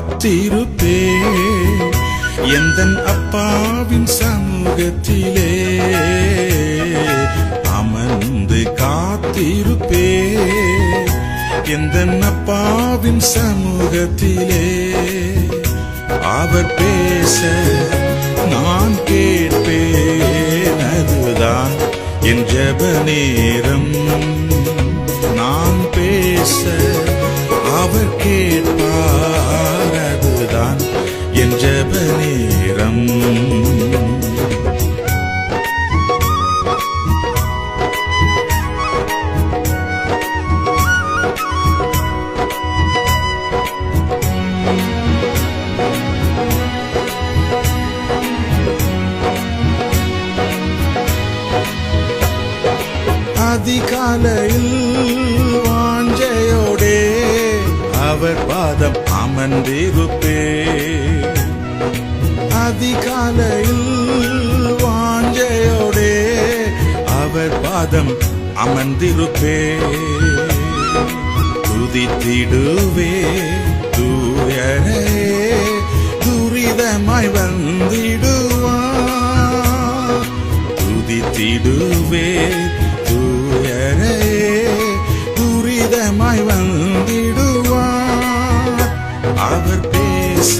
அமர்ந்து காத்திருப்பே. எந்த அப்பாவின் சமூகத்திலே அமர்ந்து காத்திருப்பே. எந்த அப்பாவின் சமூகத்திலே அவர் பேச நான் கேட்பேன். அதுதான் என் ஜப நேரம். நான் பேச அவர் கேட்பார். அதிகாலையில் வாஞ்சையோடே அவர் பாதம் அமர்ந்திருப்பே. அதிகாலையில் வாஞ்சையோடே அவர் பாதம் அமர்ந்திருப்பே. துதித்திடுவே தூயரே துரிதமாய் வந்திடுவா துதித்திடுவே தூயரே துரிதமாய் வந்திடுவார். அவர் பேச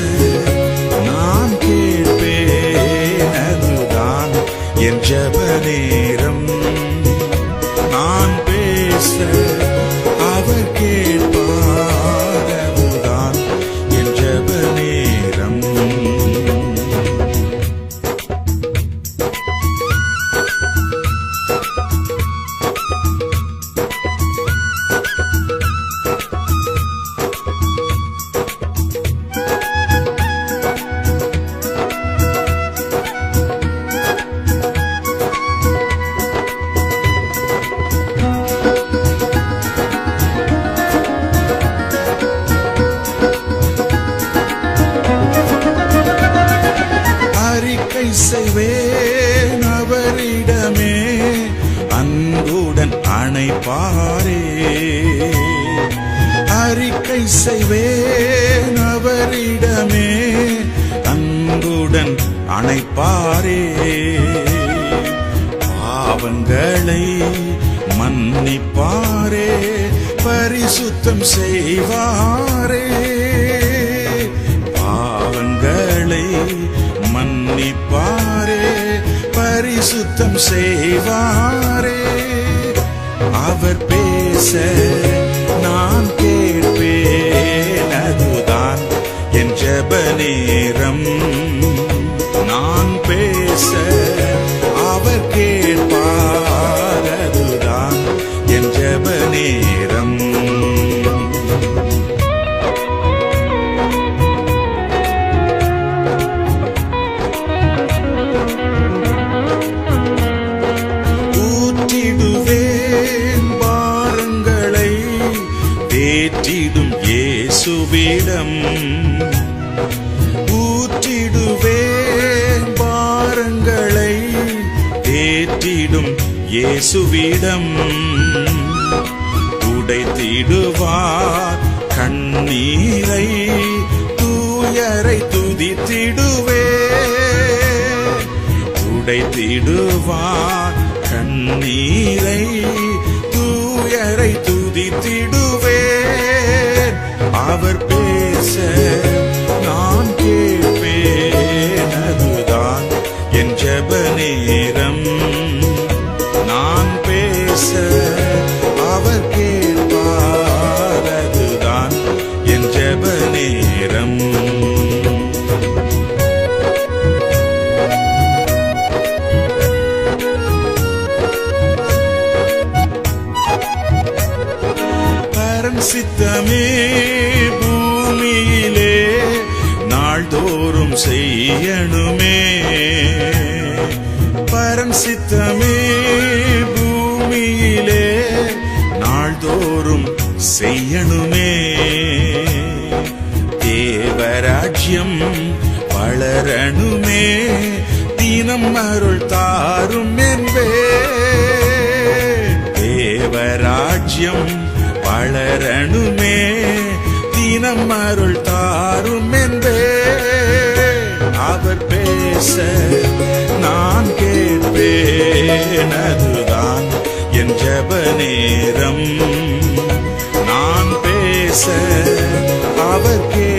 அறிக்கை செய்வேன் அவரிடமே. அன்புடன் அணைப்பாரே அறிக்கை செய்வேன் அவரிடமே. அன்புடன் அணைப்பாரே பாவங்களை மன்னிப்பாரே. பரிசுத்தம் செய்வாரே. மன்னிப்பாரே பரிசுத்தம் செய்வாரே. அவர் பேச நான் கேட்பேன் அதுதான் என் ஜப நேரம் நான் பேச அவர் கேட்பார் அதுதான் என் ஜப நேரம் இயேசுவிடம் ஊற்றிடுவேன் பாரங்களை தேற்றிடும் இயேசுவிடம். உடைத்திடுவார் கண்ணீரை தூயரை துதித்திடுவே உடைத்திடுவார் கண்ணீரை தூயரை துதித்திடுவேன் அவர் பேச நான் கேட்பேன் அதுதான் என் ஜப நேரம். நான் பேச அவர் கேட்பார் அதுதான் என் ஜப நேரம். பரன் சித்தமே செய்யணுமே. பரன் சித்தமே பூமியிலே நாள்தோறும் செய்யணுமே. தேவராஜ்யம் வளரணுமே. தினம் அருள் தாரும் என்பே. தேவராஜ்யம் வளரணுமே. தினம் அருள் பேச நான் கேட்பேன் அதுதான் என் ஜப நேரம். நான் பேச அவர் கே